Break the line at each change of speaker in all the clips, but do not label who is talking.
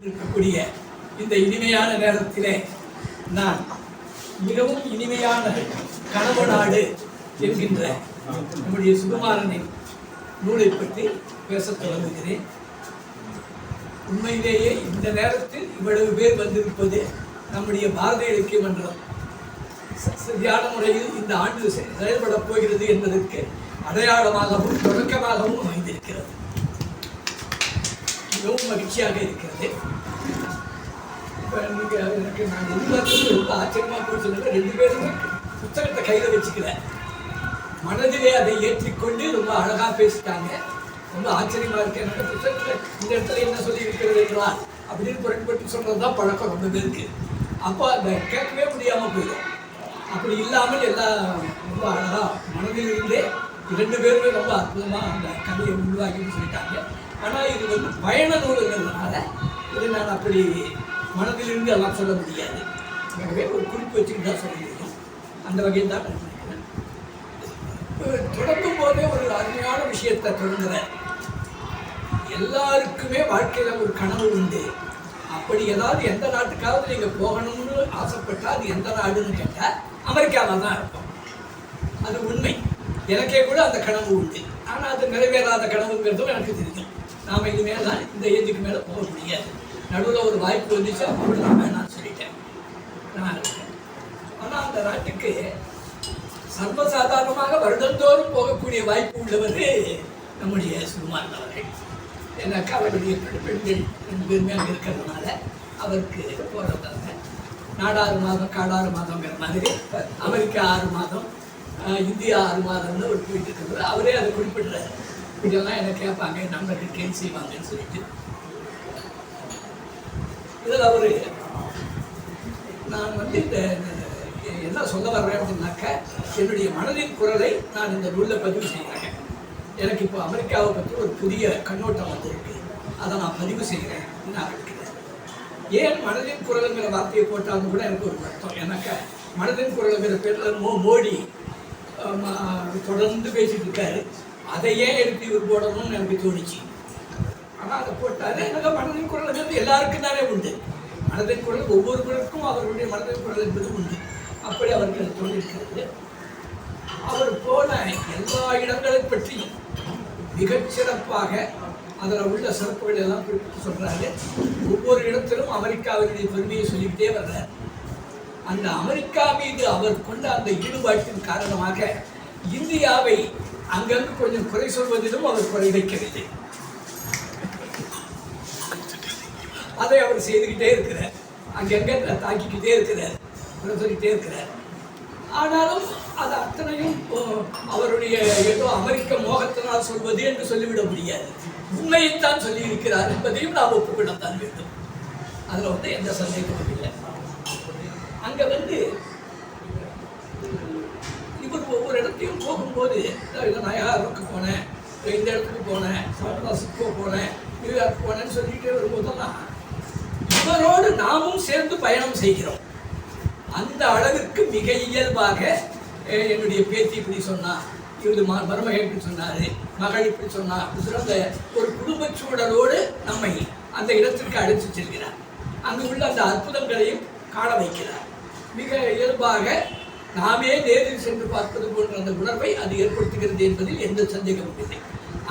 இருக்கக்கூடிய இந்த இனிமையான நேரத்திலே நான் மிகவும் இனிமையான கனவு நாடு என்கின்ற நம்முடைய சுகுமாரனின் நூலை பற்றி பேசத் தொடங்குகிறேன். உண்மையிலேயே இந்த நேரத்தில் இவ்வளவு பேர் வந்திருப்பது நம்முடைய பாரத இலக்கிய மன்றம் ச- சரியான முறையில் இந்த ஆண்டு செயல்படப் போகிறது என்பதற்கு அடையாளமாகவும் தொடக்கமாகவும் அமைந்திருக்கிறது. மிகவும் மகிழ்ச்சியாக இருக்கிறது இப்போ எனக்கு எனக்கு நான் எதிர்பார்த்தது ரொம்ப ஆச்சரியமாக போச்சு ரெண்டு பேரும் புத்தகத்தை கையில் வச்சுக்கல மனதிலே அதை ஏற்றிக்கொண்டு ரொம்ப அழகாக பேசிட்டாங்க ரொம்ப ஆச்சரியமாக இருக்கு என்னோட புத்தகத்தில் இந்த இடத்துல என்ன சொல்லி இருக்கிறது என்றால் அப்படின்னு புரட்பட்டு சொல்கிறது தான் பழக்கம் ரொம்ப பேருக்கு அப்போ அந்த கேட்கவே முடியாமல் போயிடும் அப்படி இல்லாமல் எல்லாம் ரொம்ப அழகாக மனதில் இருந்தே இரண்டு பேருமே ரொம்ப அற்புதமாக அந்த கதையை உருவாக்கின்னு சொல்லிட்டாங்க ஆனால் இது வந்து பயண நூலுங்கிறதுனால இதை நான் அப்படி மனதிலிருந்து எல்லாம் சொல்ல முடியாது. எனவே ஒரு குறிப்பு வச்சுக்கிட்டு தான் சொல்லியிருக்கோம் அந்த வகையில் தான் தொடங்கும் போதே ஒரு அருமையான விஷயத்தை தொடங்குறார் எல்லாருக்குமே வாழ்க்கையில ஒரு கனவு உண்டு. அப்படி ஏதாவது எந்த நாட்டுக்காவது நீங்கள் போகணும்னு ஆசைப்பட்டால் அது எந்த நாடுன்னு கேட்டால் அமெரிக்காவில் தான் இருக்கும். அது உண்மை. எனக்கே கூட அந்த கனவு உண்டு. ஆனால் அது நிறைவேறாத கனவுங்கிறதும் எனக்கு தெரியும். நாம மேலே தான் இந்த ஏஜுக்கு மேலே போக முடியாது. நடுவில் ஒரு வாய்ப்பு வந்துச்சு அப்படி நான் வேணாம்னு சொல்லிட்டேன். நான் இருக்கேன். அந்த நாட்டுக்கு சர்வசாதாரணமாக வருடந்தோறும் போகக்கூடிய வாய்ப்பு உள்ளவர் நம்முடைய சுகுமாரன் அவர்கள். ஏன்னாக்கா அவருடைய பெண்கள் ரெண்டு பேருமே அங்கே இருக்கிறதுனால அவருக்கு போகிறதாங்க நாடாறு மாதம் காடாறு மாதங்கிற மாதிரி அமெரிக்கா ஆறு மாதம் இந்தியா ஆறு மாதம்னு ஒரு போயிட்டு இருக்கிறது. அவரே அதை குறிப்பிடுறாரு. இதெல்லாம் என்ன கேட்பாங்க? நம்ம நண்பர்கள் கேள்வி செய்வாங்கன்னு சொல்லிட்டு. இதில் அவர் நான் வந்து இந்த என்ன சொல்ல வர்றேன் அப்படின்னாக்க என்னுடைய மனதின் குரலை நான் இந்த நூலில் பதிவு செய்கிறேன். எனக்கு இப்போ அமெரிக்காவை பற்றி ஒரு புதிய கண்ணோட்டம் வந்திருக்கு. அதை நான் பதிவு செய்கிறேன் அப்படின்னு நான் இருக்கிறேன் ஏன் மனதின் குரலுங்கிற வார்த்தையை போட்டாலும் கூட எனக்கு ஒரு வருத்தம். எனக்கு மனதின் குரலுங்கிற பேரில் மோ மோடி தொடர்ந்து பேசிட்டு இருக்காரு. அதை ஏன் எடுத்து இவர் போடணும்னு எனக்கு தோணுச்சு. ஆனால் அதை போட்டாலே எனக்கு மனதின் குரல்? எல்லாருக்கும் தானே உண்டு. மனதின் குரல் ஒவ்வொருவருக்கும் அவர்களுடைய மனதின் குரல் என்பது உண்டு. அப்படி அவர்கள் தோன்றிருக்கிறது அவர் போன எல்லா இடங்களை பற்றியும் மிகச்சிறப்பாக அதில் உள்ள சிறப்புகள் எல்லாம் குறிப்பிட்டு சொல்கிறாரு ஒவ்வொரு இடத்திலும் அமெரிக்காவினுடைய பெருமையை சொல்லிக்கிட்டே வர்றார். அந்த அமெரிக்கா மீது அவர் கொண்ட அந்த ஈடுபாட்டின் காரணமாக இந்தியாவை அங்கங்கு கொஞ்சம் குறை சொல்வதிலும் அவர் குறை வைக்கவில்லை. அதை அவர் செய்துக்கிட்டே இருக்கிறார். அங்கங்க தாக்கிக்கிட்டே இருக்கிறார். குறை சொல்லிக்கிட்டே இருக்கிறார். ஆனாலும் அது அத்தனையும் அவருடைய ஏதோ அமெரிக்க மோகத்தினால் சொல்வது என்று சொல்லிவிட முடியாது. உண்மையைத்தான் சொல்லி இருக்கிறார் என்பதையும் நாம் ஒப்புக்கொள்ளத்தான் வேண்டும். அதில் வந்து எந்த சந்தேகமும் இல்லை. அங்கே வந்து எல்லாத்தையும் போகும்போது நான் யாருக்கு போனேன். இந்த இடத்துக்கு போனேன். சான் போனேன். நியூயார்க் போனேன்னு சொல்லிட்டு வரும்போதெல்லாம் இவரோடு நாமும் சேர்ந்து பயணம் செய்கிறோம். அந்த அளவிற்கு மிக இயல்பாக என்னுடைய பேத்தி இப்படி சொன்னா இவரு மா மருமகன் இப்படி சொன்னார் மகள் இப்படி சொன்னார் அப்படி சொல்லி ஒரு குடும்பச் சூழலோடு நம்மை அந்த இடத்திற்கு அழைத்து செல்கிறார். அங்கு உள்ள அந்த அற்புதங்களையும் காண வைக்கிறார். மிக இயல்பாக நாமே நேரில் சென்று பார்ப்பது போன்ற அந்த உணர்வை அது ஏற்படுத்துகிறது என்பதில் எந்த சந்தேகமும் இல்லை.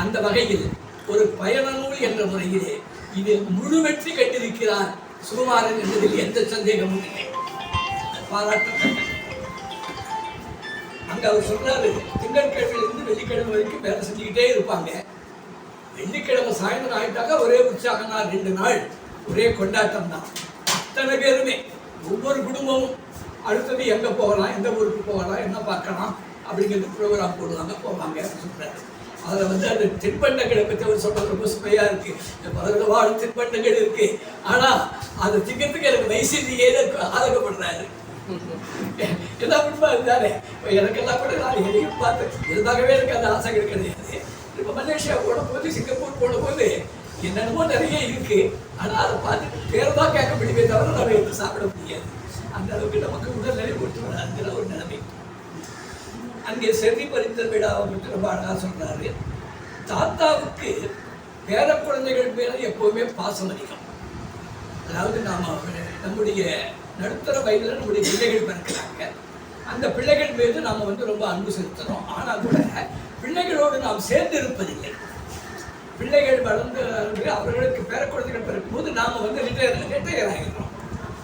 அந்த வகையில் ஒரு பயண நூல் என்ற முறையிலே இது முழு வெற்றி கண்டிருக்கிறார் சுகுமாரன் என்பதில் எந்த சந்தேகமும் இல்லை. பாராட்டத்தக்க அங்க அவர் சொல்றாரு திங்கட்கிழமையிலிருந்து வெள்ளிக்கிழமை வரைக்கும் வேலை செஞ்சுக்கிட்டே இருப்பாங்க. வெள்ளிக்கிழமை சாயந்தரம் ஆயிட்டாக்க ஒரே உற்சாகம் தான். ரெண்டு நாள் ஒரே கொண்டாட்டம் தான் அத்தனை பேருமே ஒவ்வொரு குடும்பமும் அடுத்தது எங்க போகலாம்? எந்த ஊருக்கு போகலாம்? என்ன பார்க்கலாம்? அப்படிங்கிறது ப்ரோக்ராம் போடுவாங்க. போவாங்க. சொல்றாரு அதில் வந்து அந்த தின்பண்டங்களை பற்றி அவர் சொல்றது ரொம்ப சுவையாக இருக்கு. பலவிதமான தின்பண்டங்கள் இருக்கு. ஆனா அதை திங்கிறதுக்கு எனக்கு வயசு ஆதகப்படுறாரு என்ன உண்மை இருந்தாலே எனக்கு எனக்கெல்லாம் கூட நான் எதையும் பார்த்தேன் எதுக்காகவே எனக்கு அந்த ஆசைகள் கிடையாது. இப்போ மலேசியா போன போது சிங்கப்பூர் போன போது என்னென்னமோ நிறைய இருக்கு. ஆனா அதை பார்த்துட்டு பேர் தான் கேட்க முடியுமே தவிர நம்ம எடுத்து சாப்பிட முடியாது. அந்த அளவுக்கு நமக்கு உடல்நிலை ஒட்டு அந்த ஒரு நிலைமை. அங்கே செவி பறித்த விழாவை பற்றி ரொம்ப அழகா சொல்கிறாரு தாத்தாவுக்கு பேர குழந்தைகள் மேலே எப்போவுமே பாசம் அதிகம். அதாவது நாம் நம்முடைய நடுத்தர வயதில் நம்முடைய பிள்ளைகள் பிறக்கிறாங்க. அந்த பிள்ளைகள் மீது நாம் வந்து ரொம்ப அன்பு செலுத்துகிறோம் ஆனால் கூட பிள்ளைகளோடு நாம் சேர்ந்து இருப்பதில்லை. பிள்ளைகள் வளர்ந்து அவர்களுக்கு பேர குழந்தைகள் பிறக்கும்போது நாம் வந்து ரிட்டையர் ரிட்டையர் ஆகிடுறோம்.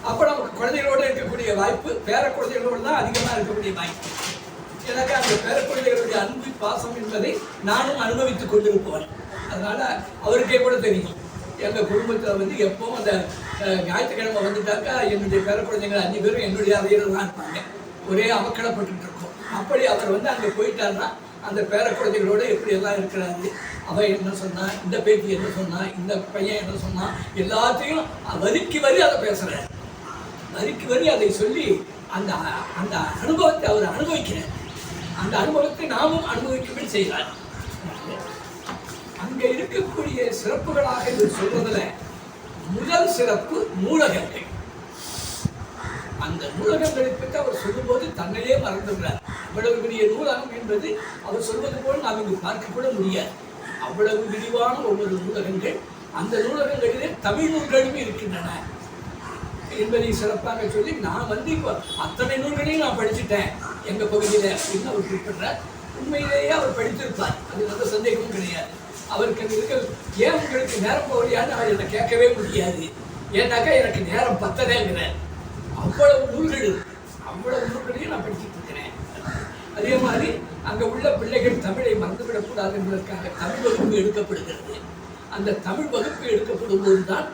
அப்போ நமக்கு குழந்தைகளோடு இருக்கக்கூடிய வாய்ப்பு பேர குழந்தைகளோடு தான் அதிகமாக இருக்கக்கூடிய வாய்ப்பு. எனக்கு அந்த பேர குழந்தைகளுடைய அன்பு பாசம் என்பதை நானும் அனுபவித்துக் கொண்டிருப்பவன் அதனால அவருக்கே கூட தெரியும். எங்கள் குடும்பத்தில் வந்து எப்பவும் அந்த ஞாயிற்றுக்கிழமை வந்துட்டாக்கா என்னுடைய பேர குழந்தைகள் அஞ்சு பேரும் என்னுடைய அறையில் தான் இருப்பாங்க. ஒரே அவக்கடப்பட்டு இருக்கோம். அப்படி அவர் வந்து அங்கே போயிட்டாருன்னா அந்த பேர குழந்தைகளோடு எப்படி எல்லாம் இருக்கிறாரு அவன் என்ன சொன்னான் இந்த பேத்தி என்ன சொன்னான் இந்த பையன் என்ன சொன்னான் எல்லாத்தையும் வரிக்கு வரி அதை பேசுகிறேன் வரிக்கு வரி அதை சொல்லி அந்த அந்த அனுபவத்தை அவர் அனுபவிக்கிறார். அந்த அனுபவத்தை நாமும் அனுபவிக்கும்படி செய்கிறார் அங்க இருக்கக்கூடிய சிறப்புகளாக இது சொல்வதில் முதல் சிறப்பு நூலகங்கள் அந்த நூலகங்களை பற்றி அவர் சொல்லும்போது தன்னையே மறந்துவிடுறார் அவ்வளவு பெரிய நூலகம் என்பது அவர் சொல்வது போல் நாம் இங்கு பார்க்க கூட முடியாது. அவ்வளவு விரிவான ஒவ்வொரு நூலகங்கள் அந்த நூலகங்களிலே தமிழ் நூல்களும் இருக்கின்றன. என்பதை சிறப்பாக சொல்லி நான் வந்து இப்போ அத்தனை நூல்களையும் நான் படிச்சுட்டேன். எங்கள் பகுதியில் அப்படின்னு அவர் குறிப்பிட்றார்? உண்மையிலேயே அவர் படித்திருப்பார். அது எந்த சந்தேகமும் கிடையாது. அவருக்கு அது இருக்க ஏன் உங்களுக்கு நேரம் போகலையான்னு அவர் என்னை கேட்கவே முடியாது. ஏன்னாக்கா எனக்கு நேரம் பத்தலைங்கிறார். அவ்வளவு நூல்கள் இருக்கு. அவ்வளவு நூல்களையும் நான் படிச்சுட்டு இருக்கிறேன். அதே மாதிரி அங்கே உள்ள பிள்ளைகள் தமிழை மறந்துவிடக்கூடாது என்பதற்காக தமிழ் வகுப்பு எடுக்கப்படுகிறது. அந்த தமிழ் வகுப்பு எடுக்கப்படும் போதுதான்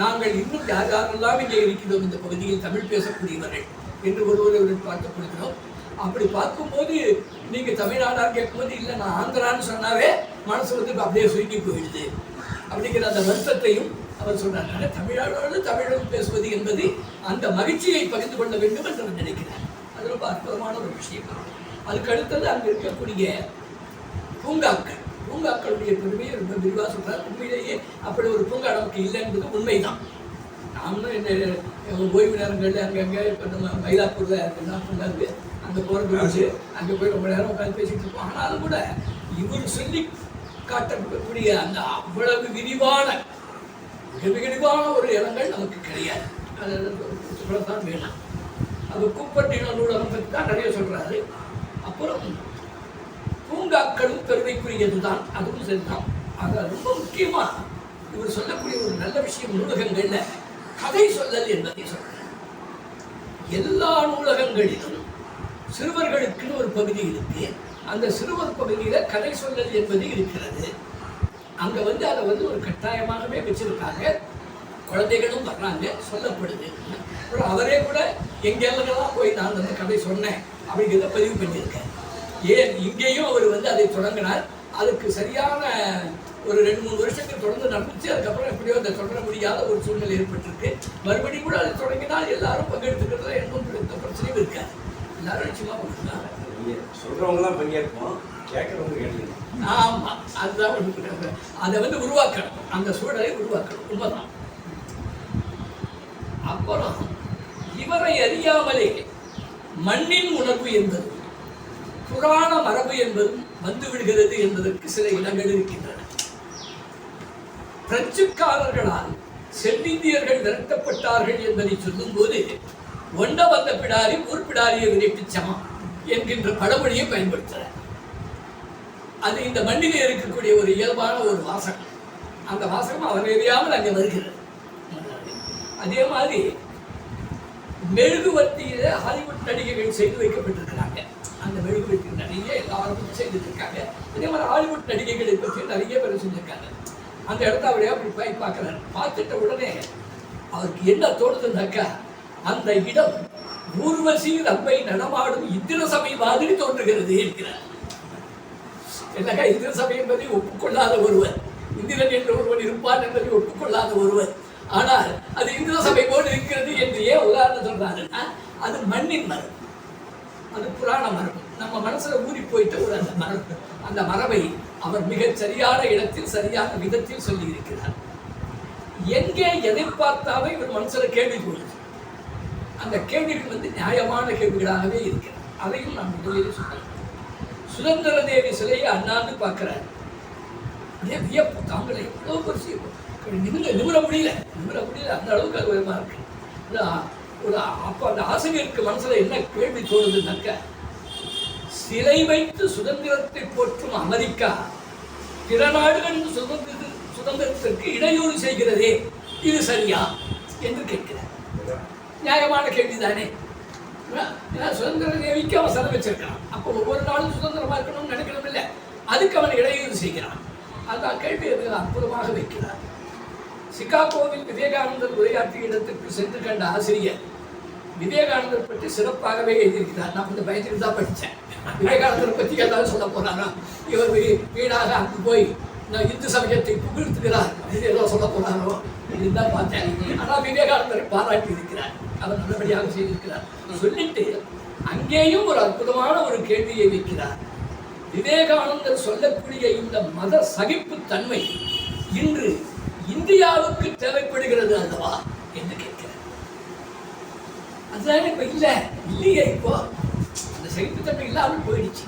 நாங்கள் இன்னும் யார் யாரெல்லாம் இங்கே இருக்கிறோம் இந்த பகுதியில் தமிழ் பேசக்கூடியவர்கள் என்று ஒருவரை பார்க்கப்படுகிறோம் அப்படி பார்க்கும்போது நீங்கள் தமிழ்நாடாக கேட்கும்போது இல்லை நான் ஆந்திரான்னு சொன்னாவே மனசு வந்து அப்படியே சுருக்கி போயிடுது. அப்படிங்கிற அந்த வருத்தத்தையும் அவர் சொன்னார் தமிழோடு தமிழோடு பேசுவது என்பது அந்த மகிழ்ச்சியை பகிர்ந்து கொள்ள வேண்டும் என்று நான் நினைக்கிறேன் அது ரொம்ப அற்புதமான ஒரு விஷயம். அதுக்கு அடுத்தது அங்கே இருக்கக்கூடிய பூங்காக்கள். பூங்காக்களுடைய பெருமையை ரொம்ப விரிவாக சொல்கிறார் உண்மையிலேயே அப்படி ஒரு பூங்கா நமக்கு இல்லை என்பது உண்மைதான். நாமளும் என்ன ஓய்வு நேரங்களில் அங்கங்கே இப்போ நம்ம மயிலாப்பூரில் இருக்குன்னா பூங்காக்கு அங்கே போகிறது உண்டு அங்கே போய் ரொம்ப நேரம் உட்காந்து பேசிட்டு இருப்போம். ஆனாலும் கூட இவர் சொல்லி காட்டக்கூடிய அந்த அவ்வளவு விரிவான மிக விரிவான ஒரு இடங்கள் நமக்கு கிடையாது. அது தான் வேணும். அது கூப்பட்டின நூலகம் பற்றி தான் நிறைய சொல்றாரு. அப்புறம் பூங்காக்களும் பெருமைக்குரியதுதான். அதுவும் சரிதான். அது ரொம்ப முக்கியமா இவர் சொல்லக்கூடிய ஒரு நல்ல விஷயம் நூலகங்கள்ல கதை சொல்லல் என்பதை சொல்றார். எல்லா நூலகங்களிலும் சிறுவர்களுக்குன்னு ஒரு பகுதி இருக்கு. அந்த சிறுவர் பகுதியில் கதை சொல்லல் என்பது இருக்கிறது. அங்கே வந்து அதை வந்து ஒரு கட்டாயமாகவே வச்சிருக்காங்க. குழந்தைகளும் வர்றாங்க சொல்லப்படுது. அப்புறம் அவரே கூட எங்கெல்லாம் போய் நான் அந்த கதை சொன்னேன் அப்படிங்கிறத பதிவு பண்ணியிருக்கேன் ஏன் இங்கேயும் அவர் வந்து அதை தொடங்கினார். அதுக்கு சரியான ஒரு ரெண்டு மூணு வருஷத்துக்கு தொடர்ந்து நடந்துச்சு. அதுக்கப்புறம் எப்படியோ அதை தொடர முடியாத ஒரு சூழ்நிலை ஏற்பட்டிருக்கு. மறுபடியும் கூட அதை தொடங்கினால் எல்லாரும் பங்கெடுத்துக்கிறதுல எந்த எந்த பிரச்சனையும் இருக்காது. எல்லாரும் நிச்சயமா பண்ணுறாங்க
சொல்றவங்கலாம் பங்கேற்போம். கேட்கறவங்க கேட்கணும்
ஆமா அதுதான். அதை வந்து உருவாக்கணும். அந்த சூழலை உருவாக்கணும். உண்மைதான். அப்புறம் இவரை அறியாமலே மண்ணின் உணர்வு என்பது புராண மரபு என்பதும் வந்து விடுகிறது என்பதற்கு சில இடங்கள் இருக்கின்றன. பிரெஞ்சுக்காரர்களால் செல்லிந்தியர்கள் விரட்டப்பட்டார்கள் என்பதை சொல்லும்போது ஒண்ட வந்த பிடாரி ஊர் பிடாரியை விரட்டி சமம் என்கின்ற பழமொழியை பயன்படுத்துகிறார் அது இந்த மண்ணிலே இருக்கக்கூடிய ஒரு இயல்பான ஒரு வாசகம். அந்த வாசகம் அவர் எரியாமல் அங்கே வருகிறது? அதே மாதிரி மெழுகுவர்த்தியில ஹாலிவுட் நடிகைகள் செய்து வைக்கப்பட்டிருக்கிறாங்க. அந்த மெழுகுவர்த்தி நிறைய எல்லாருக்கும் செய்துட்டு இருக்காங்க அதே மாதிரி ஹாலிவுட் நடிகைகளை பற்றி நிறைய பேர் செஞ்சிருக்காங்க அந்த இடத்த அவரே அப்படி போய் பார்க்குறாரு? பார்த்துட்ட உடனே அவருக்கு என்ன தோணுதுன்னாக்கா அந்த இடம் ஊர்வசி நம்மை நடமாடும் இந்திர சபை மாதிரி தோன்றுகிறது இருக்கிறார் என்னக்கா இந்திர சபை என்பதை ஒப்புக்கொள்ளாத ஒருவர் இந்திரன் என்ற ஒருவன் இருப்பான் என்பதை ஒப்புக்கொள்ளாத ஒருவர். ஆனால் அது இந்திர சபை போல் இருக்கிறது என்று ஏன் உதாரணம் சொல்றாருன்னா அது மண்ணின் மரம். அது புராண மரபு. நம்ம மனசுல ஊறி போயிட்ட ஒரு அந்த மரபு. அந்த மரபை அவர் மிகச் சரியான இடத்தில் சரியான விதத்தில் சொல்லி இருக்கிறார் எங்கே எதை பார்த்தாலும் இவர் மனசுல கேள்வி போடுது. அந்த கேள்விகள் வந்து நியாயமான கேள்விகளாகவே இருக்கிறது. அதையும் நான் முதலில் சொல்றேன் சுதந்திர தேவி சிலையை அண்ணாந்து பார்க்கிறார். அப்படியே வியப்பு தாங்களே எவ்வளோ பெருசு. நிமிட நிமிட முடியல. நிமிட முடியல. அந்த அளவுக்கு அது விதமாக இருக்கு ஒரு அப்போ அந்த ஆசிரியருக்கு மனசுல என்ன கேள்வி தோணுதுனாக்க சிலை வைத்து சுதந்திரத்தை போற்றும் அமெரிக்கா பிற நாடுகளின் சுதந்திர சுதந்திரத்திற்கு இடையூறு செய்கிறதே இது சரியா என்று கேட்கிறார். நியாயமான கேள்விதானே. ஏன்னா சுதந்திர தேவிக்கு அவன் செலவு வச்சிருக்கான். அப்போ ஒவ்வொரு நாளும் சுதந்திரமா இருக்கணும்னு நினைக்கணும் இல்லை அதுக்கு அவன் இடையூறு செய்கிறான். அதான் கேள்வி அது அற்புதமாக வைக்கிறார். சிகாகோவில் விவேகானந்தர் உரையாற்றிய இடத்திற்கு சென்று கண்ட ஆசிரியர் விவேகானந்தர் பற்றி சிறப்பாகவே எழுதியிருக்கிறார். நான் கொஞ்சம் பயத்துக்கு தான் படித்தேன். விவேகானந்தரை பற்றி ஏதாவது சொல்ல போறாரா? இவர் வீடாக வீணாக அங்கு போய் நான் இந்து சமயத்தை புகழ்த்துகிறார் இது ஏதோ சொல்ல போறாரோ? இதுதான் பார்த்தேன். ஆனால் விவேகானந்தரை பாராட்டி இருக்கிறார் அவர் நல்லபடியாக செய்திருக்கிறார். சொல்லிட்டு அங்கேயும் ஒரு அற்புதமான ஒரு கேள்வியை வைக்கிறார். விவேகானந்தர் சொல்லக்கூடிய இந்த மத சகிப்புத்தன்மை இன்று இந்தியாவுக்கு தேவைப்படுகிறது அல்லவா? என்று கேட்கிறார். அதுதான் இப்போ இல்லை இல்லையே இப்போ? அந்த சகிப்புத்தன்மை இல்லாமல் போயிடுச்சு.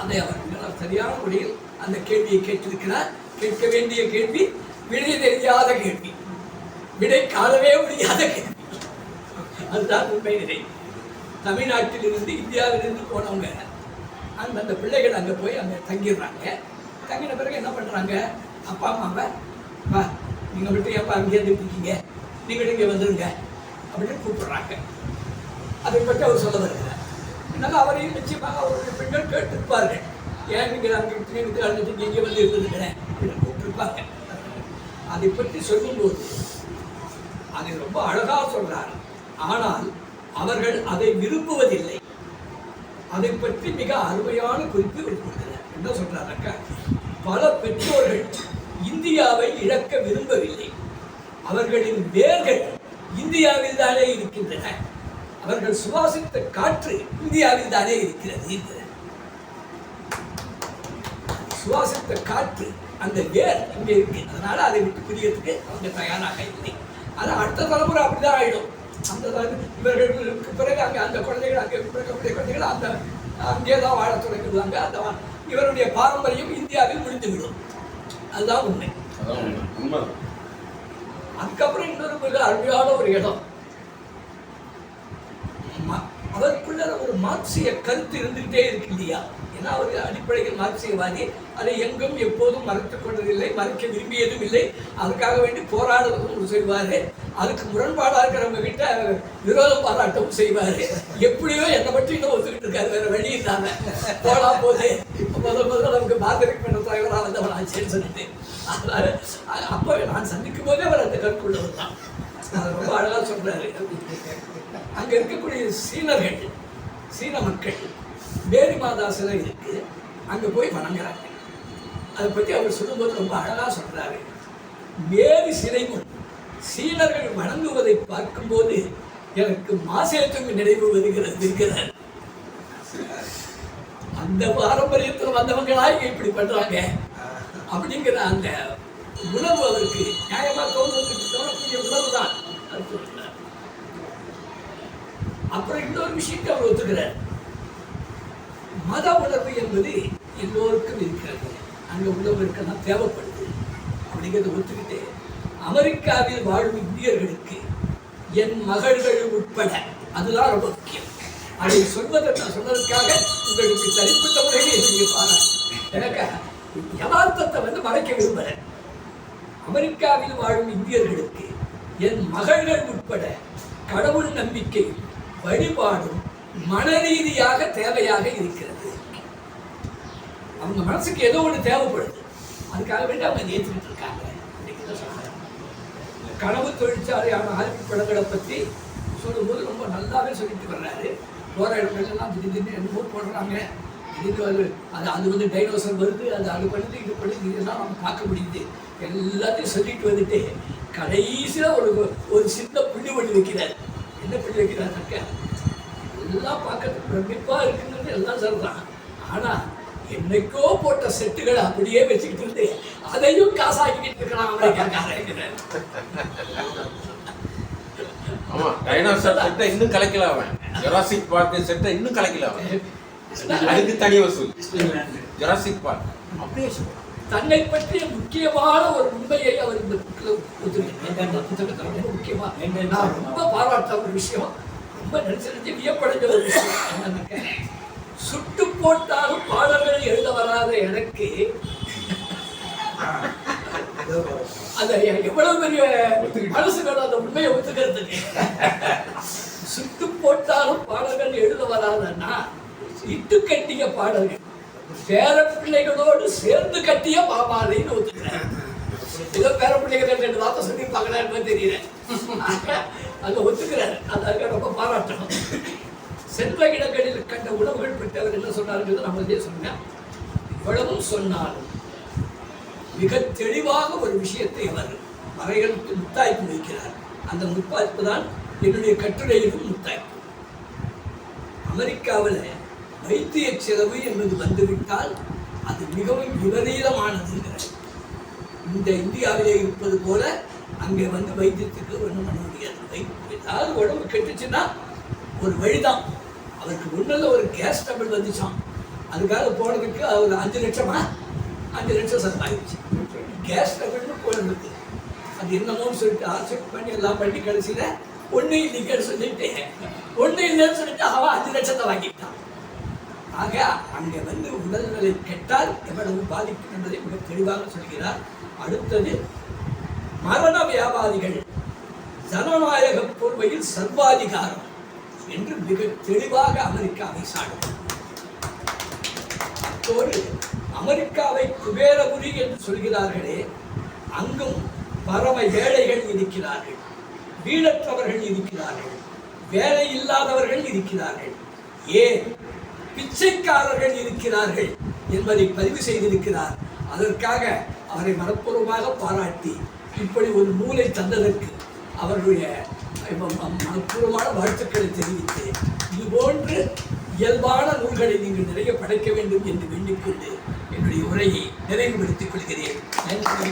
அதை அவர் மிக சரியான முறையில் அந்த கேள்வியை கேட்டிருக்கிறார். கேட்க வேண்டிய கேள்வி விடை தெரியாத கேள்வி. விடை காணவே முடியாத கேள்வி. அதுதான் உண்மை நிலை. தமிழ்நாட்டிலிருந்து இந்தியாவிலிருந்து போனவங்க அந்த அந்த பிள்ளைகள் அங்கே போய் அங்கே தங்கிடுறாங்க. தங்கின பிறகு என்ன பண்ணுறாங்க அப்பா அம்மாவை வா நீங்கள் மட்டும் ஏப்பா அங்கேயே இருக்கீங்க? நீங்கள் இங்கே வந்துடுங்க அப்படின்னு கூப்பிடுறாங்க. அதை பற்றி அவர் சொல்ல வருகிறார். அதனால அவரையும் நிச்சயமாக அவருடைய பெண்கள் கேட்டிருப்பார்கள். ஏன் நீங்கள் அங்கே விட்டு அழைச்சிட்டு இங்கே வந்து இருந்திருக்கிறேன் அப்படின்னு கூப்பிட்டுருப்பாங்க. அதை பற்றி சொல்லும்போது அதை ரொம்ப அழகாக சொல்கிறார் ஆனால் அவர்கள் அதை விரும்புவதில்லை. அதை பற்றி மிக அருமையான குறிப்பு வெளிப்படுத்தினார் என்ன சொல்றாருக்கா பல பெற்றோர்கள் இந்தியாவை இழக்க விரும்பவில்லை. அவர்களின் வேர்கள் இந்தியாவில் தானே இருக்கின்றன. அவர்கள் சுவாசித்த காற்று இந்தியாவில் தானே இருக்கிறது சுவாசித்த காற்று அந்த வேர் இங்கே இருக்கு. அதனால அதை விட்டு பிரியறதுக்கு அவங்க தயாராக இல்லை. ஆனா அடுத்த தலைமுறை அப்படிதான் ஆயிடும். அந்த தலைமுறை இவர்களுக்கு பிறகு அங்கே அந்த குழந்தைகள் அங்கே பிறக்கக்கூடிய குழந்தைகள் அந்த அங்கே தான் வாழ தொடங்கிடுவாங்க அந்த இவருடைய பாரம்பரியம் இந்தியாவில் முடிந்துவிடும். அதுதான்
அதான் உண்மை. உண்மை
அதுக்கப்புறம் இன்னொரு மிக அருமையான ஒரு இடம். அதற்குள்ள ஒரு மார்க்சிய கருத்து இருந்துகிட்டே இருக்கு இல்லையா? ஏன்னா அவர் அடிப்படையில் மார்க்சியவாதி. அதை எங்கும் எப்போதும் மறைத்துக் கொண்டதில்லை மறைக்க விரும்பியதும் இல்லை. அதுக்காக வேண்டி போராடுவதும் செய்வாரு. அதுக்கு முரண்பாடா இருக்கிறவங்க கிட்ட விரோதம் பாராட்டவும் செய்வாரு. எப்படியோ என்னை பற்றி இன்னும் ஒத்துக்கிட்டு இருக்காரு வேற வழி இல்லாம. போனா போது. முதல் முதல் நமக்கு பாதிரிக் மன்ற தலைவராக வந்தவன் ஆச்சேன்னு சொல்லிட்டு. அதனால அப்போ நான் சந்திக்கும் போதே அவர் அந்த கருத்துள்ளவர் தான் ரொம்ப அழகாக சொல்றாரு. அங்கே இருக்கக்கூடிய சீனர்கள் சீன மக்கள் மேரி மாதா சிலை இருக்கு. அங்கே போய் வணங்குறாங்க. அதை பற்றி அவர் சொல்லும்போது ரொம்ப அழகாக சொல்றாரு. மேரி சிலை சீனர்கள் வணங்குவதை பார்க்கும்போது எனக்கு மாசேற்றம் நினைவு வருகிறது இருக்கிறார் அந்த பாரம்பரியத்தில் வந்தவங்களா இப்படி பண்றாங்க. அப்படிங்கிற அந்த உணவு அவருக்கு நியாயமா தோணுவதற்கு தோணக்கூடிய உணவு தான் சொல்கிறார் அப்புறம் இன்னொரு விஷயத்தை அவர் ஒத்துக்கிறார். மத உணர்வு என்பது எல்லோருக்கும் இருக்கிறது. அங்க உள்ளவருக்கெல்லாம் தேவைப்படுது அப்படிங்கிறத ஒத்துக்கிட்டு அமெரிக்காவில் வாழும் இந்தியர்களுக்கு என் மகள்கள் உட்பட அதுதான் ரொம்ப முக்கியம். அதை சொல்வதை நான் சொன்னதற்காக உங்களுக்கு தனிப்பட்ட முறையில் என்னுடைய பாராட்டு எனக்கு யதார்த்தத்தை வந்து மறைக்க விரும்பல அமெரிக்காவில் வாழும் இந்தியர்களுக்கு என் மகள்கள் உட்பட கடவுள் நம்பிக்கை வழிபாடும் மனரீதியாக தேவையாக இருக்கிறது. அவங்க மனசுக்கு ஏதோ ஒன்று தேவைப்படுது. அதுக்காக வேண்டி அவங்க ஏற்றுக்கிட்டு இருக்காங்க சொல்றாங்க. கனவு தொழிற்சாலையான ஆர்மி படங்களை பற்றி சொல்லும்போது ரொம்ப நல்லாவே சொல்லிட்டு வர்றாரு. போகிற இடங்கள்லாம் திடீர் திடீர்னு என்னமோ போடுறாங்க. திடீர்னு அது அது அது வந்து டைனோசர் வருது அது அது பண்ணுது இது பண்ணுது இதெல்லாம் நம்ம பார்க்க முடியுது. எல்லாத்தையும் சொல்லிட்டு வந்துட்டு கடைசியில் ஒரு ஒரு சின்ன புள்ளி ஒன்று வைக்கிறார். என்ன புள்ளி வைக்கிறாருனாக்க எல்லாம் பார்க்கறதுக்கு பிரமிப்பாக இருக்குங்கிறது எல்லாம் சொல்கிறான் ஆனால் என்னைக்கோ போட்ட செட்டுகளை அப்படியே வச்சுக்கிட்டு இருந்து அதையும் காசாக்கிட்டு இருக்கலாம் அமெரிக்காக்காரங்கிறார்
ஆமா டைனோசர் செட்டை இன்னும் கலைக்கல அவன். ஜொராசிக் பார்க்க செட்டை இன்னும் கலைக்கல அவன். அதுக்கு தனி வசூல். ஜொராசிக் பார்க் அப்படியே
தன்னை பற்றிய முக்கியமான ஒரு உண்மையை அவர் இந்த புக்கில் முக்கியமா? நான் ரொம்ப பாராட்ட ஒரு விஷயம். ரொம்ப நினைச்சு வியப்படைஞ்ச ஒரு விஷயம். சுட்டு போட்டாலும் பாடல்கள் எழுத வராத எனக்கு அது எவ்வளவு பெரிய மனசு வேணும் அந்த உண்மையை ஒத்துக்கிறதுக்கு. சுட்டு போட்டாலும் பாடல்கள் எழுத வராதன்னா இட்டு கட்டிய பாடல்கள் பேர பிள்ளைகளோடு சேர்ந்து கட்டிய பாமாலைன்னு ஒத்துக்கிறேன் ஏதோ பேர பிள்ளைகள் ரெண்டு வார்த்தை சொல்லி பார்க்கலான்னு தெரியல. அதை ஒத்துக்கிறார். அதாக ரொம்ப பாராட்டணும் செல்வ இடங்களில் கண்ட உணவுகள் பற்றி அவர் என்ன சொன்னார்கள் நம்ம இதே சொன்னேன். இவ்வளவும் சொன்னாலும் மிக தெளிவாக ஒரு விஷயத்தை அவர் வரைகளுக்கு முத்தாய்ப்பு வைக்கிறார். அந்த முத்தாய்ப்பு தான் என்னுடைய கட்டுரையிலும் முத்தாய்ப்பு. அமெரிக்காவில் வைத்திய செலவு என்பது வந்துவிட்டால் அது மிகவும் விபரீதமானதுங்கிறார் இந்த இந்தியாவிலே இருப்பது போல அங்கே வந்து வைத்தியத்துக்கு ஒன்றும் பண்ண முடியாது. ஏதாவது உடம்பு கெட்டுச்சுன்னா ஒரு வழிதான். அவருக்கு முன்னில் ஒரு கேஸ் டபுள் வந்துச்சான் அதுக்காக போனதுக்கு அவர் அஞ்சு லட்சமா? அஞ்சு லட்சம் செலவாயிடுச்சு கேஸ் டபுள்னு போனதுக்கு. அது என்னமோன்னு சொல்லிட்டு ஆசெப்ட் பண்ணி எல்லாம் பண்ணி கடைசியில் ஒன்றும் இல்லைங்கன்னு சொல்லிட்டு ஒன்றும் இல்லைன்னு சொல்லிட்டு அவன் அஞ்சு லட்சத்தை வாங்கிட்டான். ஆக அங்கே வந்து உடல்நிலை கெட்டால் எவ்வளவு பாதிக்கும் என்பதை மிக தெளிவாக சொல்கிறார். அடுத்தது மரண வியாபாரிகள் ஜனநாயக போர்வையில் சர்வாதிகாரம் என்று மிக தெளிவாக அமெரிக்காவை சாடும். அத்தோடு அமெரிக்காவை குபேரபுரி என்று சொல்கிறார்களே அங்கும் பரம ஏழைகள் இருக்கிறார்கள் வீடற்றவர்கள் இருக்கிறார்கள் வேலை இல்லாதவர்கள் இருக்கிறார்கள். ஏன்? பிச்சைக்காரர்கள் இருக்கிறார்கள் என்பதை பதிவு செய்திருக்கிறார். அதற்காக அவரை மனப்பூர்வமாக பாராட்டி இப்படி ஒரு நூலை தந்ததற்கு அவருடைய மனப்பூர்வமான வாழ்த்துக்களை தெரிவித்து இதுபோன்று இயல்பான நூல்களை நீங்கள் நிறைய படைக்க வேண்டும் என்று வேண்டிக்கொண்டு என்னுடைய உரையை நிறைவுபடுத்திக் கொள்கிறேன். நன்றி.